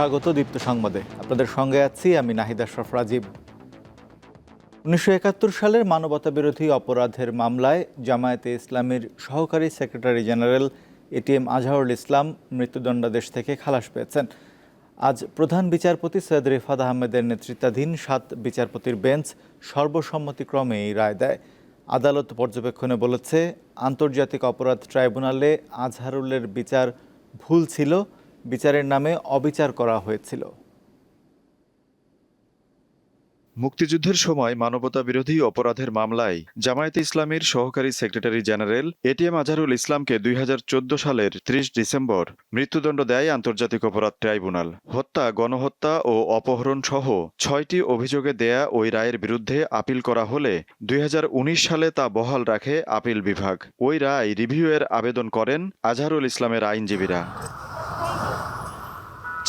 স্বাগত দীপ্ত সংবাদে। আপনাদের সঙ্গে আছি আমি নাহিদা আশরাফ রাজীব। উনিশশো একাত্তর সালের মানবতা বিরোধী অপরাধের মামলায় জামায়াতে ইসলামীর সহকারী secretary general ATM Azharul Islam মৃত্যুদণ্ডাদেশ থেকে খালাস পেয়েছেন। আজ প্রধান বিচারপতি সৈয়দ রেফাত আহমেদের নেতৃত্বাধীন সাত বিচারপতির বেঞ্চ সর্বসম্মতিক্রমে এই রায় দেয়। আদালত পর্যবেক্ষণে বলেছে, আন্তর্জাতিক অপরাধ ট্রাইব্যুনালে আজহারুলের বিচার ভুল ছিল। বিচারের নামে অবিচার করা হয়েছিল। মুক্তিযুদ্ধের সময় মানবতা বিরোধী অপরাধের মামলায় জামায়াতে ইসলামীর সহকারী সেক্রেটারি জেনারেল এটিএম আজহারুল ইসলামকে দুই হাজার চৌদ্দ সালের ত্রিশ ডিসেম্বর মৃত্যুদণ্ড দেয় আন্তর্জাতিক অপরাধ ট্রাইব্যুনাল। হত্যা, গণহত্যা ও অপহরণ সহ ছয়টি অভিযোগে দেয়া ওই রায়ের বিরুদ্ধে আপিল করা হলে দুই হাজার উনিশ সালে তা বহাল রাখে আপিল বিভাগ। ওই রায় রিভিউয়ের আবেদন করেন আজহারুল ইসলামের আইনজীবীরা।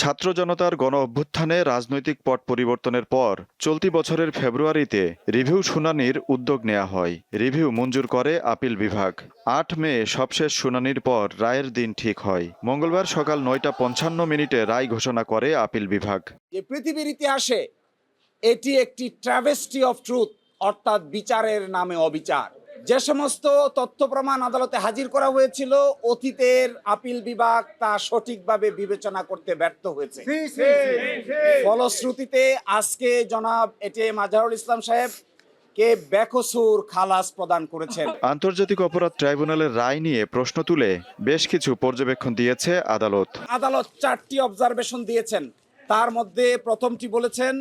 ছাত্র জনতার গণ অভ্যুত্থানে রাজনৈতিক পট পরিবর্তনের পর চলতি বছরের ফেব্রুয়ারিতে রিভিউ শুনানির উদ্যোগ নেওয়া হয়। রিভিউ মঞ্জুর করে আপিল বিভাগ। আট মে সবশেষ শুনানির পর রায়ের দিন ঠিক হয়। মঙ্গলবার সকাল নয়টা পঞ্চান্ন মিনিটে রায় ঘোষণা করে আপিল বিভাগ। যে পৃথিবীর ইতিহাসে এটি একটি ট্রাভেস্টি অফ ট্রুথ অর্থাৎ বিচারের নামে অবিচার। যে সমস্ত তথ্য প্রমাণ আদালতে হাজির করা হয়েছিল অতীতের আপিল বিভাগ তা সঠিকভাবে বিবেচনা করতে ব্যর্থ হয়েছে। ফলশ্রুতিতে আজকে জনাব এটিএম আজহারুল ইসলাম সাহেব কে বেকসুর খালাস প্রদান করেছেন। আন্তর্জাতিক অপরাধ ট্রাইব্যুনালের রায় নিয়ে প্রশ্ন তুলে বেশ কিছু পর্যবেক্ষণ দিয়েছে আদালত। আদালত চারটি অবজারভেশন দিয়েছেন। তার মধ্যে প্রথমটি বলেছেন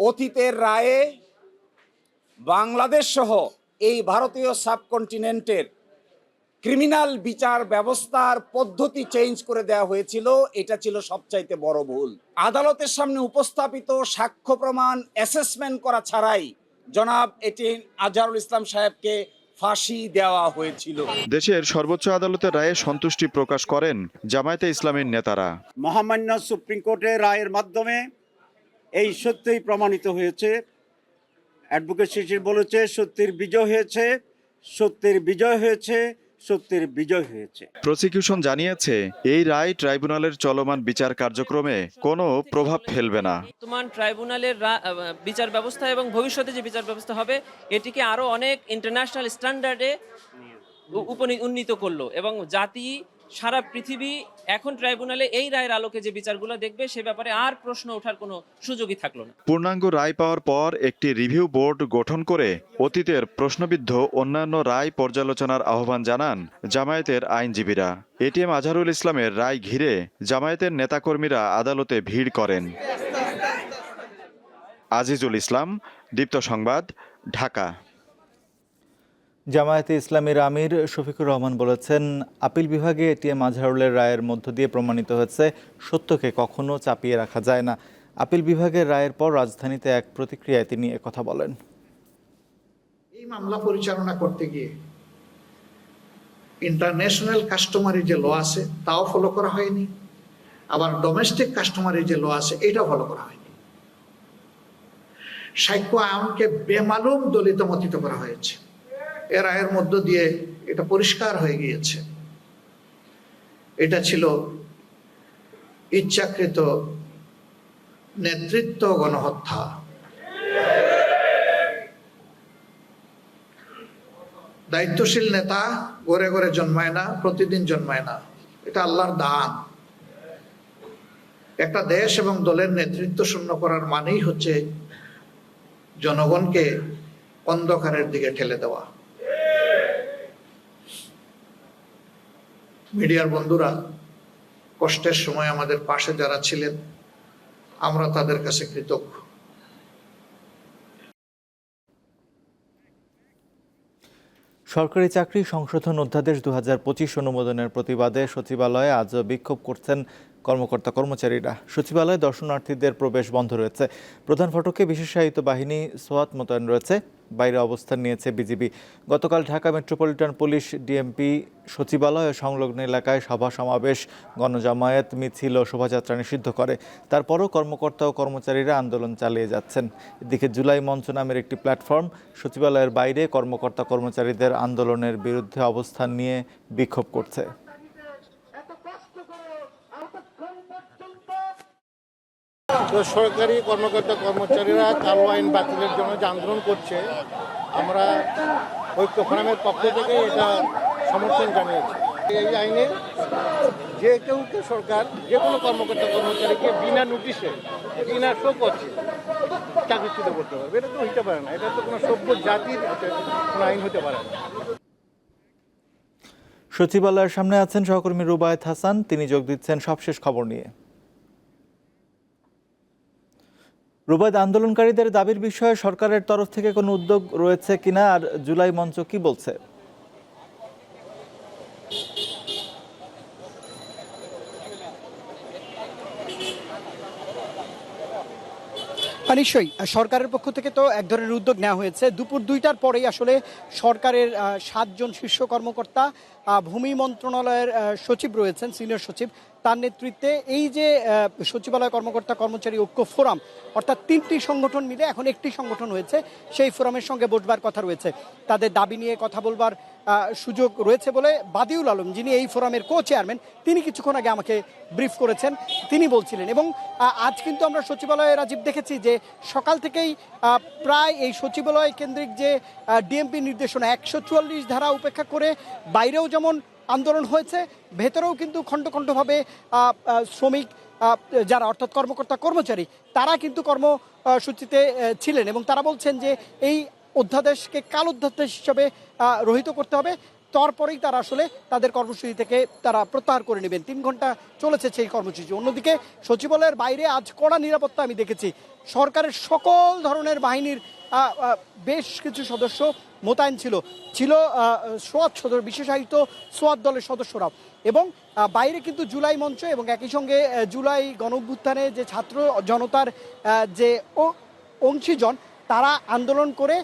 অতীতের রায়ে বাংলাদেশ সহ এই ভারতীয় সাবকন্টিনেন্টের ক্রিমিনাল বিচার ব্যবস্থার পদ্ধতি চেঞ্জ করে দেওয়া হয়েছিল। এটা ছিল সবচাইতে বড় ভুল। আদালতের সামনে উপস্থাপিত সাক্ষ্য প্রমাণ অ্যাসেসমেন্ট করা ছাড়াই জনাব এটি আজহারুল ইসলাম সাহেবকে ফাঁসি দেওয়া হয়েছিল। দেশের সর্বোচ্চ আদালতের রায়ে সন্তুষ্টি প্রকাশ করেন জামায়াতে ইসলামের নেতারা। মহামান্য সুপ্রিম কোর্টের রায়ের মাধ্যমে এই সত্যই প্রমাণিত হয়েছে অ্যাডভোকেট শিশির বলেছে সত্যের বিজয় হয়েছে সত্যের বিজয় হয়েছে সত্যের বিজয় হয়েছে। প্রসিকিউশন জানিয়েছে এই রায় ট্রাইব্যুনালের চলমান বিচার কার্যক্রমে কোনো প্রভাব ফেলবে না। বর্তমান ট্রাইব্যুনালের বিচার ব্যবস্থা এবং ভবিষ্যতে যে বিচার ব্যবস্থা হবে এটিকে আরও অনেক ইন্টারন্যাশনাল স্ট্যান্ডার্ডে উন্নীত করল এবং জাতি সারা পৃথিবী এখন ট্রাইব্যুনালে এই রায়ের আলোকে যে বিচারগুলো দেখবে, সে ব্যাপারে আর প্রশ্ন ওঠার কোনো সুযোগই থাকল না। পূর্ণাঙ্গ রায় পাওয়ার পর একটি রিভিউ বোর্ড গঠন করে অতীতের প্রশ্নবিদ্ধ অন্যান্য রায় পর্যালোচনার আহ্বান জানান জামায়াতের আইনজীবীরা। এটিএম আজহারুল ইসলামের রায় ঘিরে জামায়াতের নেতাকর্মীরা আদালতে ভিড় করেন। আজিজুল ইসলাম, দীপ্ত সংবাদ, ঢাকা। জামায়াতে ইসলামীর আমির শফিকুর রহমান বলেছেন, আপিল বিভাগে এটিএম আজহারুলের রায়ের মধ্য দিয়ে প্রমাণিত হয়েছে, সত্যকে কখনো চাপিয়ে রাখা যায় না। আপিল বিভাগের রায়ের পর রাজধানীতে এক প্রতিক্রিয়ায় তিনি একথা বলেন। এই মামলা পরিচালনা করতে গিয়ে ইন্টারন্যাশনাল কাস্টমারি যে ল আছে, তাও ফলো করা হয়নি। আবার ডোমেস্টিক কাস্টমারি যে ল আছে, এটাও ফলো করা হয়নি। সাক্ষ্য আমকে বেমালুম দলিত মতিত করা হয়েছে। এর রায়ের মধ্য দিয়ে এটা পরিষ্কার হয়ে গিয়েছে। এটা ছিল ইচ্ছাকৃত নেতৃত্ব গণহত্যা। দায়িত্বশীল নেতা ঘরে ঘরে জন্মায় না, প্রতিদিন জন্মায় না। এটা আল্লাহর দান। একটা দেশ এবং দলের নেতৃত্ব শূন্য করার মানেই হচ্ছে জনগণকে অন্ধকারের দিকে ঠেলে দেওয়া। মিডিয়ার বন্ধুরা, কষ্টের সময় আমাদের পাশে যারা ছিলেন, আমরা তাদের কাছে কৃতজ্ঞ। সরকারি চাকরি সংশোধন অধ্যাদেশ দু হাজার পঁচিশ অনুমোদনের প্রতিবাদে সচিবালয়ে আজ বিক্ষোভ করছেন কর্মকর্তা কর্মচারীরা। সচিবালয়ে দর্শনার্থীদের প্রবেশ বন্ধ রয়েছে। প্রধান ফটকে বিশেষায়িত বাহিনী সোয়াত মোতায়েন রয়েছে। বাইরে অবস্থান নিয়েছে বিজিবি। গতকাল ঢাকা মেট্রোপলিটন পুলিশ, ডিএমপি, সচিবালয় সংলগ্ন এলাকায় সভা সমাবেশ, গণজামায়াত, মিছিল ও শোভাযাত্রা নিষিদ্ধ করে। তারপরও কর্মকর্তা ও কর্মচারীরা আন্দোলন চালিয়ে যাচ্ছেন। এদিকে জুলাই মঞ্চ নামের একটি প্ল্যাটফর্ম, সচিবালয়ের বাইরে কর্মকর্তা কর্মচারীদের আন্দোলনের বিরুদ্ধে অবস্থান নিয়ে বিক্ষোভ করছে। তো সরকারি কর্মকর্তা কর্মচারীরা কালো আইন বাতিলের জন্য যে আন্দোলন করছে। আমরা ঐক্য ফোরামের পক্ষ থেকে এটা সমর্থন জানিয়েছি। এই আইনে যে কেউ সরকার, যে কোনো কর্মকর্তা কর্মচারীকে বিনা নোটিশে বিনা শো করছে চাকরিচ্যুত করতে পারবে। এটা তো হইতে পারে না। এটা তো কোনো সভ্য জাতির কোনো আইন হতে পারে না। সচিবালয়ের সামনে আছেন সহকর্মী রুবায়ত হাসান। তিনি যোগ দিচ্ছেন সবশেষ খবর নিয়ে। রুবায়েত, আন্দোলনকারীদের দাবির বিষয়ে সরকারের তরফ থেকে কোনো উদ্যোগ রয়েছে কিনা আর জুলাই মঞ্চ কি বলছে? নিশ্চয়ই। সরকারের পক্ষ থেকে তো এক ধরনের উদ্যোগ নেওয়া হয়েছে। দুপুর দুইটার পরেই আসলে সরকারের সাতজন শীর্ষ কর্মকর্তা ভূমি মন্ত্রণালয়ের সচিব রয়েছেন, সিনিয়র সচিব। তার নেতৃত্বে এই যে সচিবালয় কর্মকর্তা কর্মচারী ঐক্য ফোরাম, অর্থাৎ তিনটি সংগঠন মিলে এখন একটি সংগঠন হয়েছে, সেই ফোরামের সঙ্গে বসবার কথা রয়েছে। তাদের দাবি নিয়ে কথা বলবার সুযোগ রয়েছে বলে বাদিউল আলম, যিনি এই ফোরামের কো চেয়ারম্যান তিনি কিছুক্ষণ আগে আমাকে ব্রিফ করেছেন। তিনি বলছিলেন, এবং আজ কিন্তু আমরা সচিবালয়ে রাজীব দেখেছি যে সকাল থেকেই প্রায় এই সচিবালয় কেন্দ্রিক যে ডিএমপি নির্দেশনা, একশো চুয়াল্লিশ ধারা উপেক্ষা করে বাইরেও যেমন আন্দোলন হয়েছে। ভেতরেও কিন্তু খণ্ড খণ্ডভাবে শ্রমিক যারা অর্থাৎ কর্মকর্তা, কর্মচারী, তারা কিন্তু কর্মসূচিতে ছিলেন এবং তারা বলছেন যে এই অধ্যাদেশকে কাল অধ্যাদেশ হিসাবে রহিত করতে হবে। তারপরেই তারা আসলে তাদের কর্মসূচি থেকে তারা প্রত্যাহার করে নেবেন। তিন ঘণ্টা চলেছে সেই কর্মসূচি। অন্যদিকে সচিবালয়ের বাইরে আজ কড়া নিরাপত্তা আমি দেখেছি। সরকারের সকল ধরনের বাহিনীর বেশ কিছু সদস্য মোতায়েন ছিল। ছিল সোয়াত সদস্য বিশেষায়িত সোয়াদ দলের সদস্যরাও এবং বাইরে কিন্তু জুলাই মঞ্চ এবং একই সঙ্গে জুলাই গণঅভ্যুত্থানে যে ছাত্র জনতার যে অংশীজন, তারা আন্দোলন করে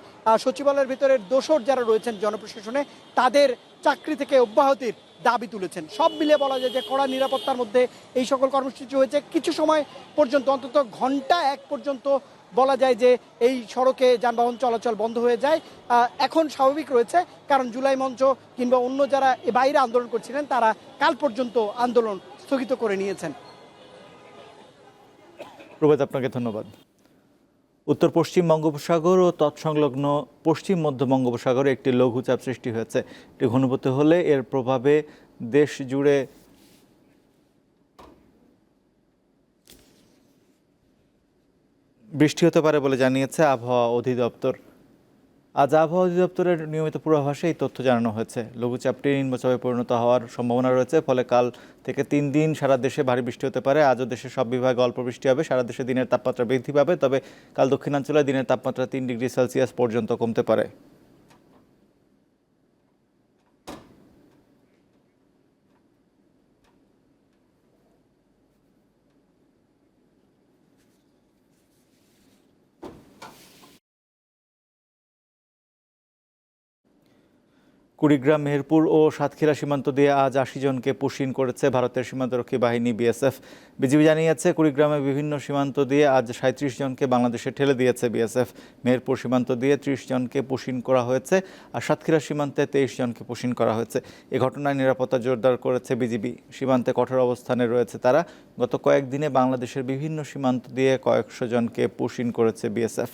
সচিবালয়ের ভিতরের দোসর যারা রয়েছেন জনপ্রশাসনে, তাদের চাকরি থেকে অব্যাহতির দাবি তুলেছেন। সব মিলে বলা যায় যে কড়া নিরাপত্তার মধ্যে এই সকল কর্মসূচি হয়েছে। কিছু সময় পর্যন্ত, অন্তত ঘণ্টা এক পর্যন্ত বলা যায় যে এই সড়কে যানবাহন চলাচল বন্ধ হয়ে যায়। এখন স্বাভাবিক রয়েছে, কারণ জুলাই মঞ্চ কিংবা অন্য যারা বাইরে আন্দোলন করছিলেন, তারা কাল পর্যন্ত আন্দোলন স্থগিত করে নিয়েছেন। রুবায়েত আপনাকে ধন্যবাদ। উত্তর পশ্চিম বঙ্গোপসাগর ও তৎসংলগ্ন পশ্চিম মধ্য বঙ্গোপসাগরে একটি লঘুচাপ সৃষ্টি হয়েছে। এটি ঘনীভূত হলে এর প্রভাবে দেশ জুড়ে বৃষ্টি হতে পারে বলে জানিয়েছে আবহাওয়া অধিদপ্তর। আজ আবহাওয়া অধিদপ্তরের নিয়মিত পূর্বাভাসে এই তথ্য জানানো হয়েছে। লঘুচাপটি নিম্নচাপে পরিণত হওয়ার সম্ভাবনা রয়েছে, ফলে কাল থেকে তিন দিন সারা দেশে ভারী বৃষ্টি হতে পারে। আজও দেশের সব বিভাগে অল্প বৃষ্টি হবে। সারা দেশে দিনের তাপমাত্রা বৃদ্ধি পাবে, তবে কাল দক্ষিণাঞ্চলে দিনের তাপমাত্রা তিন ডিগ্রি সেলসিয়াস পর্যন্ত কমতে পারে। কুড়িগ্রাম মেহেরপুর ও সাতক্ষীরা সীমান্ত দিয়ে আজ আশি জনকে পুশিন করেছে ভারতের সীমান্তরক্ষী বাহিনী বিএসএফ। বিজিবি জানিয়েছে, কুড়িগ্রামে বিভিন্ন সীমান্ত দিয়ে আজ সাঁত্রিশ জনকে বাংলাদেশে ঠেলে দিয়েছে বিএসএফ। মেহেরপুর সীমান্ত দিয়ে ত্রিশ জনকে পুশিন করা হয়েছে আর সাতক্ষীরা সীমান্তে তেইশ জনকে পুশিন করা হয়েছে। এ ঘটনায় নিরাপত্তা জোরদার করেছে বিজিবি। সীমান্তে কঠোর অবস্থানে রয়েছে তারা। গত কয়েকদিনে বাংলাদেশের বিভিন্ন সীমান্ত দিয়ে কয়েকশো জনকে পুশিন করেছে বিএসএফ।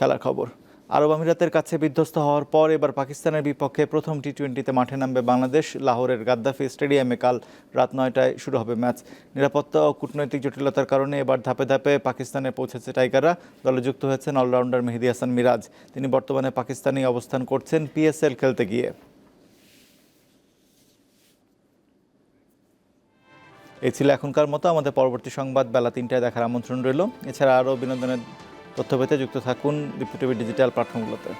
খেলার খবর। আরব আমিরাতের কাছে বিধ্বস্ত হওয়ার পর এবার পাকিস্তানের বিপক্ষে প্রথম টি টোয়েন্টিতে মাঠে নামবে বাংলাদেশ। লাহোরের গাদ্দাফি স্টেডিয়ামে কাল রাত নয়টায় শুরু হবে ম্যাচ। নিরাপত্তা ও কূটনৈতিক জটিলতার কারণে এবার ধাপে ধাপে পাকিস্তানে পৌঁছেছে টাইগাররা। দলে যুক্ত হয়েছেন অলরাউন্ডার মেহেদি হাসান মিরাজ। তিনি বর্তমানে পাকিস্তানেই অবস্থান করছেন পিএসএল খেলতে গিয়ে। এই ছিল এখনকার মতো। আমাদের পরবর্তী সংবাদ বেলা তিনটায় দেখার আমন্ত্রণ রইল। এছাড়া আরও বিনোদনের তথ্য পেতে যুক্ত থাকুন দীপ্তি ডিজিটাল প্ল্যাটফর্মগুলোতে।